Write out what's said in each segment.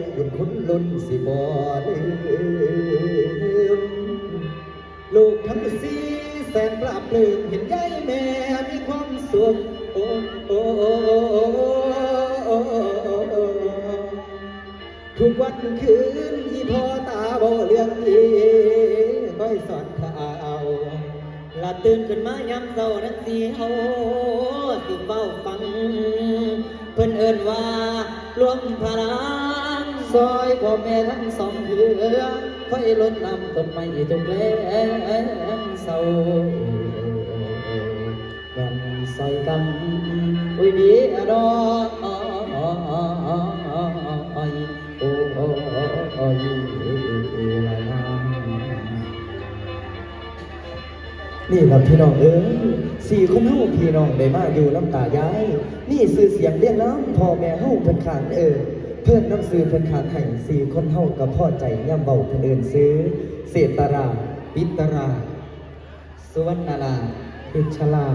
นบุญคุณลุนสิบ่ลืมลูกทั้งสี่แสนปราบลืมเห็นยายแม่มีความสุขโอ้โอ้โอโอโอโอทุกวันคืนที่พ่อตาบ่เรื่องดีค่อยสอนข่าวลาตื่นขึ้นมายามเช้านั้นสิเฮาสิเฝ้าฟัง เพิ่นเอิ้นว่ารวมพลัง ซอยพ่อแม่ทั้งสองเหือค่อยลดน้ำต้นไม้ทุกแลงเศร้ากันใส่กันอุ้ยดีอะดอยโอ้ยละนานี่ครับพี่น้องเอ้ยสี่คนเฮาพี่น้องได้มาอยู่น้ำตายาย นี่สื่อเสียงเรียกน้ำพ่อแม่เฮาเพิ่นขานเออ เพื่อนน้ำซื้อเพิ่นขานให้สี่คนเฮากับพ่อใจย่ำเบาเพิ่นเอินซื้อ เศรษตราปิตรา สุวรรณราพิชลา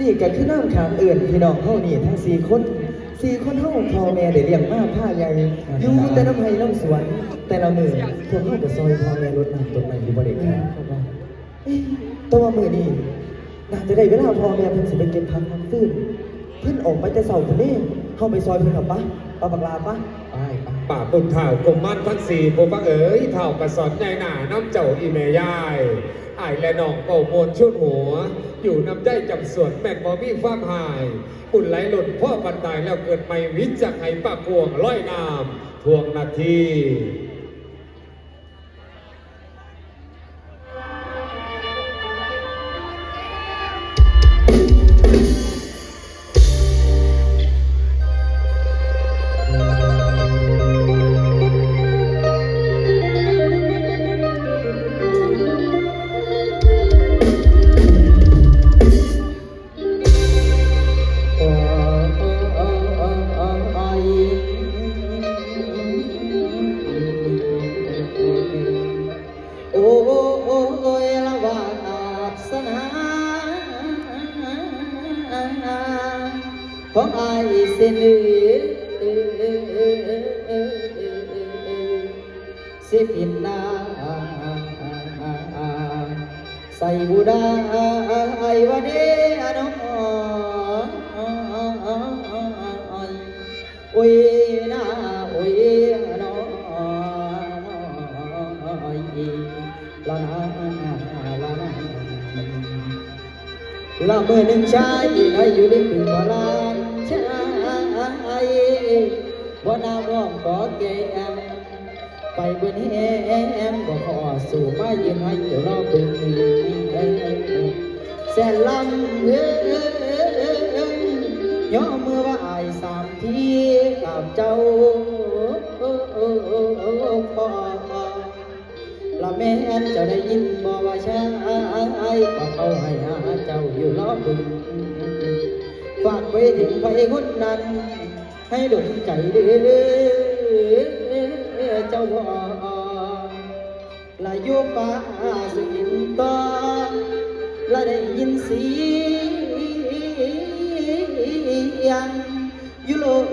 นี่ก็คือน้ำขานเอินพี่น้องเฮานี่ทั้งสี่คนสี่คนเฮาพ่อแม่ได้เลี้ยงมาผ้าใหญ่อยู่แต่น้ำไห้น้ำสวน แต่ละมือพวกเฮาก็ซอยพ่อแม่รดน้ำต้นไม้อยู่บ่ได้ครับเอ๊ะแต่ว่ามือนี่น่าจะได้เวลาพอแม่เพิ่นสิไปเก็บพักน้ำตื้นเพิ่นออกไปแต่เสาร์ทะเล เข้าไปซอยเพื่อนกับปะเอาบักลาปะไปไปป่าปุ่นเท่ากลมมันทั้งสี่ผมบังเอ๋ยเท่ากระสอนใหญ่หนาน้ำเจ้าอีเมยายอายและน้องเป่ามนชุดหัว อยู่น้ำใจจำสวนแม่บอมี่ฟ้ามหายอุ่นไหลหล่นพ่อบันตายแล้วเกิดไม่วิจักไห้ปากพวงร้อยน้ำทวงนาที สิผิดนาใส่บูดาไอวะเดอะน้องโอ้ยนาโอ้ยน้อลานาลานาละเมื่อหนึ่งชายได้อยู่ในปีบาลานชายบ่นามร้องขอแกม ไปบนแหมบ่ขอสู่มายืนให้เดี๋ยวเราเป็นแสนลำเอ้ยย่อเมื่อว่าอายสามทีกับเจ้าพ่อละแม่นจ้าได้ยินบ่ว่าชายก็เขาให้หาเจ้าอยู่รอบบึงฝากไว้ถึงไปคนนั้น ให้ดลใจเด้อ เจ้าพ่อละโยป่าสุกินตอละได้ยินเสียงยุโลเ